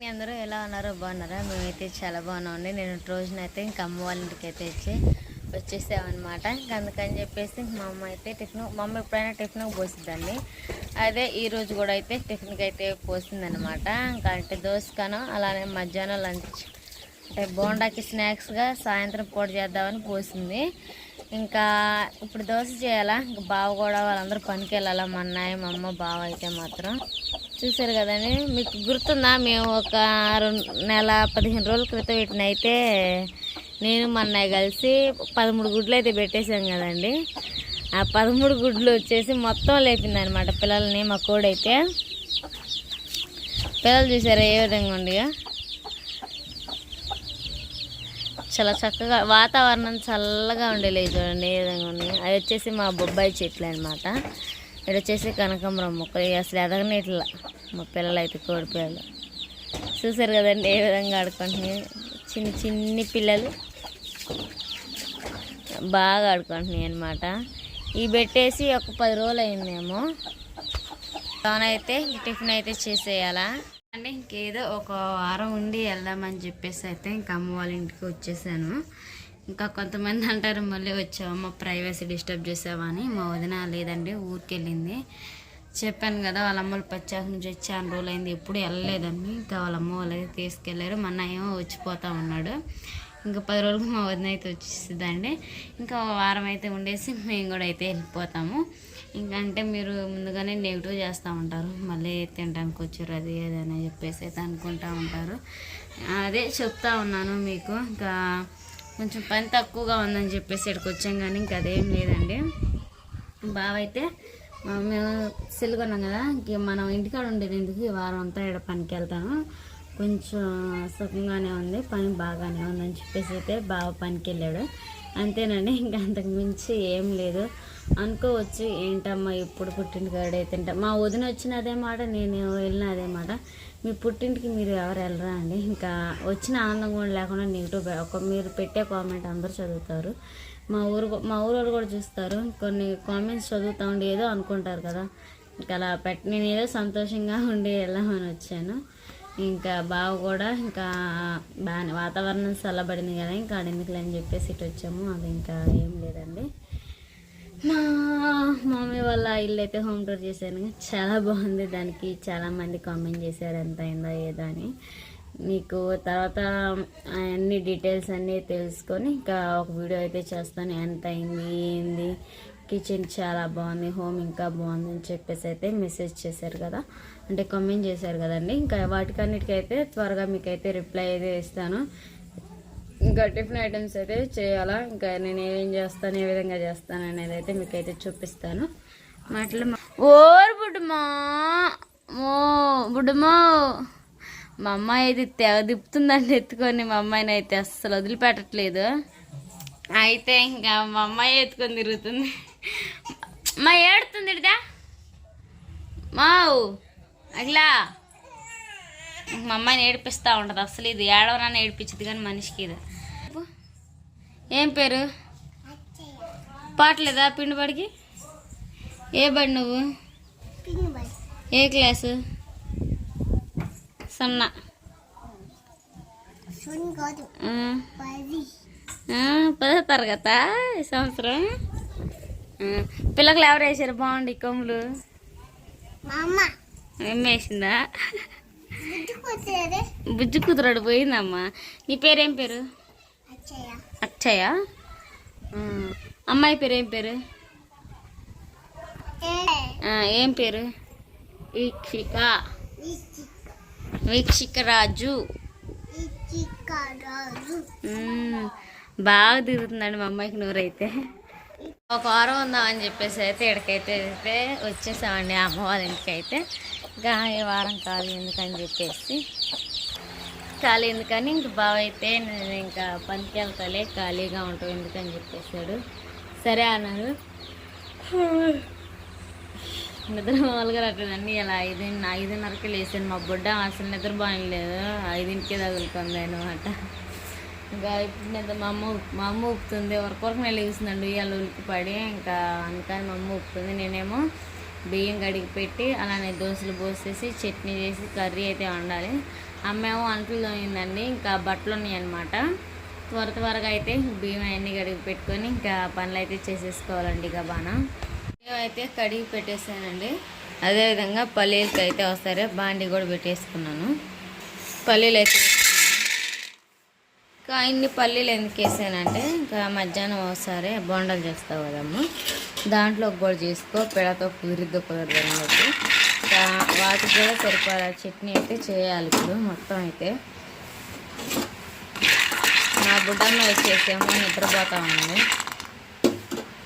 మీ అందరూ ఎలా ఉన్నారో బాగున్నారా? మేమైతే చాలా బాగున్నామండి. నేను రోజునైతే ఇంకా అమ్మ వాళ్ళ ఇంటికి అయితే వచ్చి వచ్చేసామన్నమాట. ఇంకా అందుకని చెప్పేసి మా అమ్మ అయితే టిఫిన్ మా అమ్మ ఎప్పుడైనా టిఫిన్ పోసిద్దండి. అదే ఈ రోజు కూడా అయితే టిఫిన్కి అయితే పోసిందనమాట ఇంకా అంటే దోసకాను అలానే మధ్యాహ్నం లంచ్. అంటే బోండాకి స్నాక్స్గా సాయంత్రం పూట చేద్దామని పోసింది. ఇంకా ఇప్పుడు దోశ చేయాలా? ఇంకా బావ కూడా వాళ్ళందరూ పనికి వెళ్ళాలా మా అన్నయ్య మా అమ్మ బావ అయితే మాత్రం. చూసారు కదండి. మీకు గుర్తుందా? మేము ఒక రెండు నెల పదిహేను రోజుల క్రితం వీటిని అయితే నేను మొన్న కలిసి పదమూడు గుడ్లు అయితే పెట్టేశాం కదండి. ఆ పదమూడు గుడ్లు వచ్చేసి మొత్తం లేపింది అనమాట పిల్లల్ని మా కోడైతే. పిల్లలు చూసారా ఏ విధంగా ఉండిగా చాలా చక్కగా వాతావరణం చల్లగా ఉండేది చూడండి ఏ విధంగా ఉంది అది వచ్చేసి మా బొబ్బాయి చెట్లు అనమాట ఇక్కడ వచ్చేసి కనకాంబరం మొక్కలు అసలు ఎదగని ఇట్లా. మా పిల్లలు అయితే కోడి పిల్లలు. చూసారు కదండి ఏ విధంగా ఆడుకుంటున్నాయి. చిన్ని చిన్ని పిల్లలు బాగా ఆడుకుంటున్నాయి అనమాట ఇవి పెట్టేసి ఒక పది రోజులు అయిందేమో అయితే టిఫిన్ అయితే చేసేయాలా. అంటే ఇంకేదో ఒక వారం ఉండి వెళ్దామని చెప్పేసి అయితే ఇంకా అమ్మ వాళ్ళ ఇంటికి వచ్చేసాను. ఇంకా కొంతమంది అంటారు మళ్ళీ వచ్చావమ్మ ప్రైవసీ డిస్టర్బ్ చేసావని. మా వదిన లేదండి ఊరికి వెళ్ళింది చెప్పాను కదా వాళ్ళ అమ్మలు పచ్చాక నుంచి వచ్చి ఆ రోజులు అయింది ఎప్పుడు వెళ్ళలేదండి. ఇంకా వాళ్ళ అమ్మ వాళ్ళు అయితే తీసుకెళ్ళారు. మా అన్నయ్య ఏమో వచ్చిపోతా ఉన్నాడు. ఇంకా పది రోజులకు మా వదిన అయితే వచ్చేస్తుందండి ఇంకా వారం అయితే ఉండేసి మేము కూడా అయితే వెళ్ళిపోతాము. ఇంకా అంటే మీరు ముందుగానే నెగిటివ్ చేస్తూ ఉంటారు. మళ్ళీ తినడానికి వచ్చారు అది అది అని చెప్పేసి అయితే అనుకుంటూ ఉంటారు. అదే చెప్తా ఉన్నాను మీకు. ఇంకా కొంచెం పని తక్కువగా ఉందని చెప్పేసి ఇక్కడికి వచ్చాం కానీ ఇంకా అదేం లేదండి. బావ అయితే మేము సిల్గొన్నాం కదా ఇంక మనం ఇంటికాడ ఉండేది ఎందుకు? ఈ వారం అంతా ఇక్కడ పనికి వెళ్తాను. కొంచెం సుఖంగానే ఉంది పని బాగానే ఉందని చెప్పేసి అయితే బావ పనికి వెళ్ళాడు. అంతేనండి ఇంకా అంతకు మించి ఏం లేదు. అనుకోవచ్చు ఏంటమ్మా ఇప్పుడు పుట్టింటికాడే తింటా మా వదిన వచ్చిన అదే మాట నేను వెళ్ళిన అదే మాట. మీ పుట్టింటికి మీరు ఎవరు వెళ్ళరా అండి? ఇంకా వచ్చిన ఆనందం కూడా లేకుండా నెగిటివ్ ఒక మీరు పెట్టే కామెంట్ అందరూ చదువుతారు. మా ఊరు మా ఊరు వాళ్ళు కూడా చూస్తారు. కొన్ని కామెంట్స్ చదువుతా ఉండి ఏదో అనుకుంటారు కదా. ఇంకా అలా పెట్టి నేను ఏదో సంతోషంగా ఉండి వెళ్ళామని వచ్చాను. ఇంకా బావ కూడా ఇంకా బాగానే వాతావరణం చల్లబడింది కదా ఇంకా ఎందుకులే అని చెప్పేసి ఇటు వచ్చాము. అది ఇంకా ఏం లేదండి. మా మమ్మీ ఇల్లు అయితే హోమ్ టూర్ చేశాను చాలా బాగుంది దానికి. చాలా మంది కామెంట్ చేశారు ఎంత అయిందో ఏదో అని. మీకు తర్వాత అన్ని డీటెయిల్స్ అన్నీ తెలుసుకొని ఇంకా ఒక వీడియో అయితే చేస్తాను. ఎంత అయింది ఏంది? కిచెన్ చాలా బాగుంది హోమ్ ఇంకా బాగుంది అని చెప్పేసి అయితే మెసేజ్ చేశారు కదా. అంటే కామెంట్ చేశారు కదండి. ఇంకా వాటికన్నిటికైతే త్వరగా మీకైతే రిప్లై అయితే ఇస్తాను. ఇంకా టిఫిన్ ఐటమ్స్ అయితే చేయాలా? ఇంకా నేను ఏం చేస్తాను ఏ విధంగా చేస్తాను అనేది అయితే మీకైతే చూపిస్తాను. మాటలు ఓర్ బుడ్డమా. ఓ బుడ్డమో. మా అమ్మాయి అయితే తెగ దిప్పుతుందండి ఎత్తుకొని. మా అమ్మాయిని అయితే అస్సలు వదిలిపెట్టట్లేదు. అయితే ఇంకా మా అమ్మాయి ఎత్తుకొని తిరుగుతుంది. మా ఏడుతుంది ఇడిదా? మావు. అట్లా మా అమ్మాయిని ఏడిపిస్తూ ఉంటుంది. అసలు ఇది ఏడవరాన్ని ఏడిపించింది కానీ మనిషికి ఇది. ఏం పేరు? పాటలేదా పిండి బడికి ఏ బడి నువ్వు? ఏ క్లాసు? సున్నా. పదో తరగత ఈ సంవత్సరం? పిల్లలు ఎవరు వేసారు? బాగుండి కొమ్ములు? ఏం వేసిందా? బుజ్జి కుదురాడు పోయిందమ్మా. నీ పేరేం పేరు? ఆ, అమ్మాయి పేరు ఏం పేరు? ఏం పేరు? వీక్షిక. వీక్షిక రాజు. బాగా తిరుగుతుందండి మా అమ్మాయికి నూరైతే. ఒక వారం ఉందామని చెప్పేసి అయితే ఇక్కడికైతే అయితే వచ్చేసామండి అమ్మ వాళ్ళ ఇంటికైతే ఇంకా ఈ వారం ఖాళీ ఎందుకని చెప్పేసి. ఖాళీ ఎందుకని ఇంక బావ అయితే నేను ఇంకా పనికి వెళ్తాలే ఖాళీగా ఉంటావు ఎందుకని చెప్పేశాడు సరే అన్నాడు నిద్ర మామూలుగా రావట్లేదండి. ఇలా ఐదు ఐదున్నరకి లేచాను. మా బుడ్డ అసలు నిద్ర బాగలేదు ఐదింటికే తగులుతుంది అనమాట ఇంకా ఇప్పుడు నిద్ర మా అమ్మ మా అమ్మ ఊపుతుంది. వరకు వరకు నేను లేస్తుందండి. ఇవాళ ఉలికి పడి ఇంకా అందుకని మా అమ్మ ఊపుతుంది. నేనేమో బియ్యం కడిగి పెట్టి అలానే దోశలు పోసేసి చట్నీ చేసి కర్రీ అయితే వండాలి. అమ్మేమో అంట్లు తోయిందండి ఇంకా బట్టలు ఉన్నాయి అనమాట త్వర త్వరగా అయితే బియ్యం అన్నీ కడిగి పెట్టుకొని ఇంకా పనులు అయితే చేసేసుకోవాలండి ఇక బాగా అయితే కడిగి పెట్టేసానండి అదేవిధంగా పల్లీలకి అయితే వస్తారే బాండి కూడా పెట్టేసుకున్నాను. పల్లీలు అయితే ఇంకా ఇన్ని పల్లీలు ఎందుకు వేసానంటే ఇంకా మధ్యాహ్నం ఒకసారి బోండాలు చేస్తావు కదమ్మా. దాంట్లో కూడా చేసుకో పిడతో కుదిరిద్దో కుదరదు అన్నట్టు ఇంకా వాటికి కూడా సరిపడా చట్నీ అయితే చేయాలి ఇప్పుడు మొత్తం అయితే. నా బుడ్డమ్మ వచ్చేసేమో నిద్రపోతా ఉంది.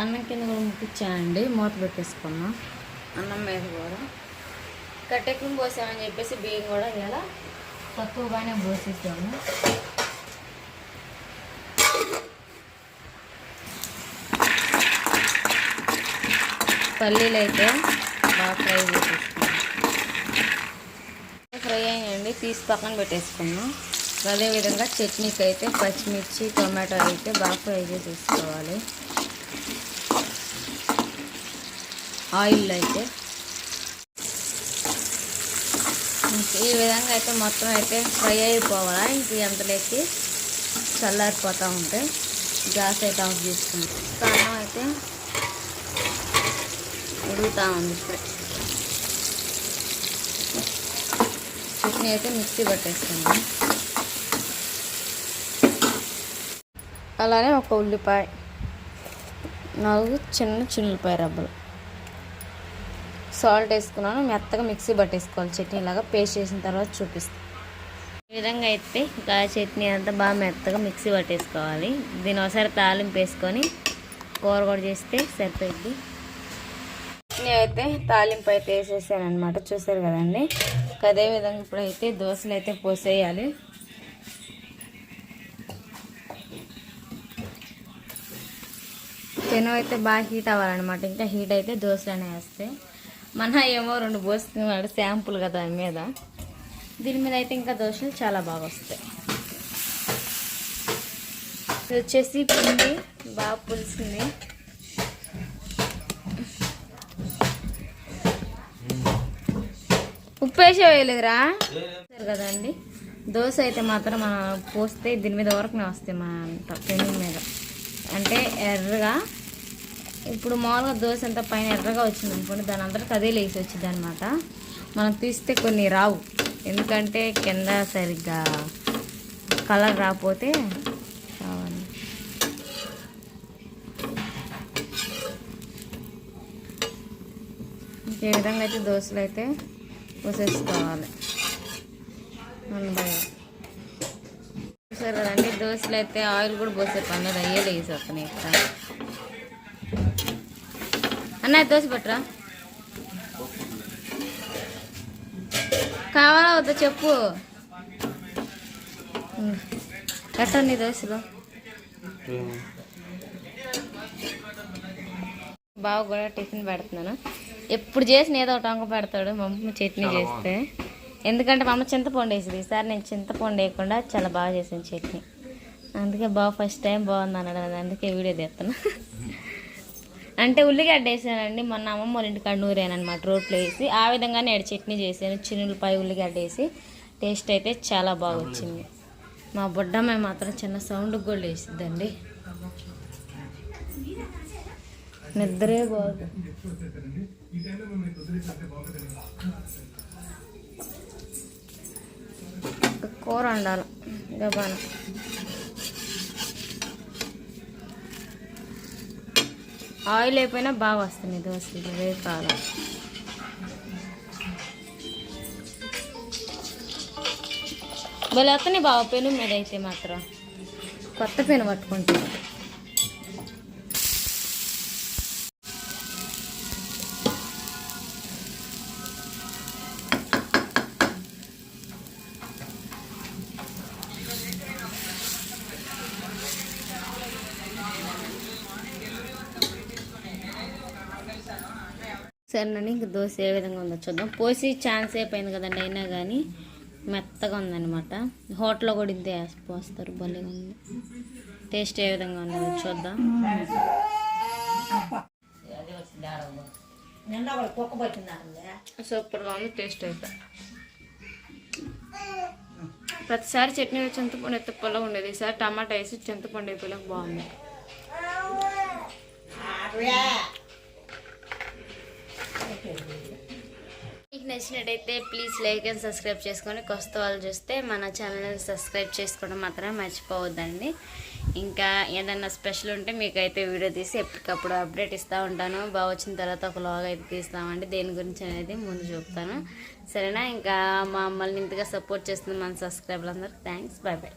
అన్నం కింద కూడా ముట్టించానండి. మూత పెట్టేసుకున్నాం. అన్నం మీద కూడా. కట్టెక్కుని పోసామని చెప్పేసి బియ్యం కూడా ఇలా తక్కువగానే పోసేసాము. పల్లీలు అయితే బాగా ఫ్రై చేసేసుకున్నాం. ఫ్రై అయ్యండి. తీసి పక్కన పెట్టేసుకున్నాం. అదేవిధంగా చట్నీకి అయితే పచ్చిమిర్చి టొమాటో అయితే బాగా ఫ్రై చేసేసుకోవాలి. ఆయిల్ అయితే. ఈ విధంగా అయితే మొత్తం అయితే ఫ్రై అయిపోవాలా? ఇంక ఎంతలోకి చల్లారిపోతూ ఉంటే గ్యాస్ అయితే ఆఫ్ చేసుకుంటాం కారణం అయితే ఉడుగుతూ ఉంది ఇప్పుడే. చట్నీ అయితే మిక్సీ పట్టేస్తుంది అలానే ఒక ఉల్లిపాయ నాలుగు చిన్న చిన్నపాయ రబ్బలు. సాల్ట్ వేసుకున్నాను మెత్తగా మిక్సీ పట్టేసుకోవాలి. చట్నీ లాగా పేస్ట్ చేసిన తర్వాత చూపిస్తాను ఈ విధంగా అయితే ఇంకా చట్నీ అంతా బాగా మెత్తగా మిక్సీ పట్టేసుకోవాలి. దీని ఒకసారి తాలింపు వేసుకొని కూర కూడా చేస్తే సరిపోయింది చట్నీ అయితే తాలింపు అయితే వేసేసాను అనమాట చూసారు కదండి? అదే విధంగా ఇప్పుడైతే దోశలు అయితే పోసేయాలి. పెనం అయితే బాగా హీట్ అవ్వాలన్నమాట. ఇంకా హీట్ అయితే దోశలు అనేవి వేస్తే. మన ఏమో రెండు పోస్తున్నాడు శాంపుల్ కదా దాని మీద. దీని మీద అయితే ఇంకా దోశలు చాలా బాగా వస్తాయి. ఇది వచ్చేసి పిండి బాగా పులిసింది. ఉప్పు వేసే వేయలేదురా? కదండి. దోశ అయితే మాత్రం మనం పోస్తే దీని మీద వరకునే వస్తాయి మన పెను మీద. అంటే ఎర్రగా ఇప్పుడు మామూలుగా దోశ అంతా పైన ఎర్రగా వచ్చింది అనుకోండి దాని అందరికి అదే లేచి వచ్చింది అనమాట మనం తీస్తే కొన్ని రావు. ఎందుకంటే కింద సరిగ్గా కలర్ రాకపోతే రావాలి ఇంకే విధంగా అయితే దోశలు అయితే పోసేసుకోవాలి. మన చూసారు కదండి దోశలు అయితే ఆయిల్ కూడా పోసే పని లేదు అయ్యే లేసి వస్తున్నాయి అన్న అన్నయ్య దోశ పట్టరా. కావాలా వద్దా చెప్పు. ఎట్ట నీ దోశలు? బావ కూడా టిఫిన్ పెడుతున్నాను. ఎప్పుడు చేసిన ఏదో ఒకటి వంక పెడతాడు మా అమ్మ చట్నీ చేస్తే. ఎందుకంటే మా అమ్మ చింతపండు వేసింది. ఈసారి నేను చింతపండు వేయకుండా చాలా బాగా చేసాను చట్నీ. అందుకే బావ ఫస్ట్ టైం బాగుంది అన్నాడు. అందుకే వీడియో తీస్తాను అంటే ఉల్లిగడ్డ వేసానండి. మొన్న అమ్మమ్మ వాళ్ళ ఇంటికాడ నూరానమాట రోట్లో వేసి ఆ విధంగానే నేను చట్నీ చేశాను. చిన్నులపై ఉల్లిగడ్డ వేసి టేస్ట్ అయితే చాలా బాగా వచ్చింది మా బుడ్డమ్మాయి మాత్రం చిన్న సౌండ్ కూడా వేసిద్దండి నిద్రే బాగు. కూర వండాలి. గబానా ఆయిల్ అయిపోయినా బాగా వస్తుంది దోశలు వేరు కాదు భలే వస్తున్నాయి బాగా పెను మీద అయితే మాత్రం. కొత్త పెను పట్టుకుంటుంది సరేనండి ఇంక దోశ ఏ విధంగా ఉందో చూద్దాం. పోసి ఛాన్స్ అయిపోయింది కదండి అయినా కానీ మెత్తగా ఉందన్నమాట. హోటల్లో కూడా ఇంతే పోస్తారు భలే ఉంది. టేస్ట్ ఏ విధంగా ఉందో చూద్దాం. సూపర్గా ఉంది టేస్ట్ అయితే. ప్రతిసారి చట్నీ చింతపండు ఎత్త పుల్ల ఉండేది. ఈసారి టమాటా వేసి చింతపండు వేపులకు బాగుంది. మీకు నచ్చినట్టయితే ప్లీజ్ లైక్ అండ్ సబ్స్క్రైబ్ చేసుకొని కొత్త వాళ్ళు చూస్తే మన ఛానల్ని సబ్స్క్రైబ్ చేసుకోవడం మాత్రం మర్చిపోవద్దండి. ఇంకా ఏదన్నా స్పెషల్ ఉంటే మీకైతే వీడియో తీసి ఎప్పటికప్పుడు అప్డేట్ ఇస్తూ ఉంటాను. బాగా వచ్చిన తర్వాత ఒక లాగ్ అయితే తీస్తామండి. దేని గురించి అనేది ముందు చూపుతాను. సరేనా? ఇంకా మా మమ్మల్ని ఇంతగా సపోర్ట్ చేస్తుంది మన సబ్స్క్రైబర్లందరూ థ్యాంక్స్ బాయ్ బాయ్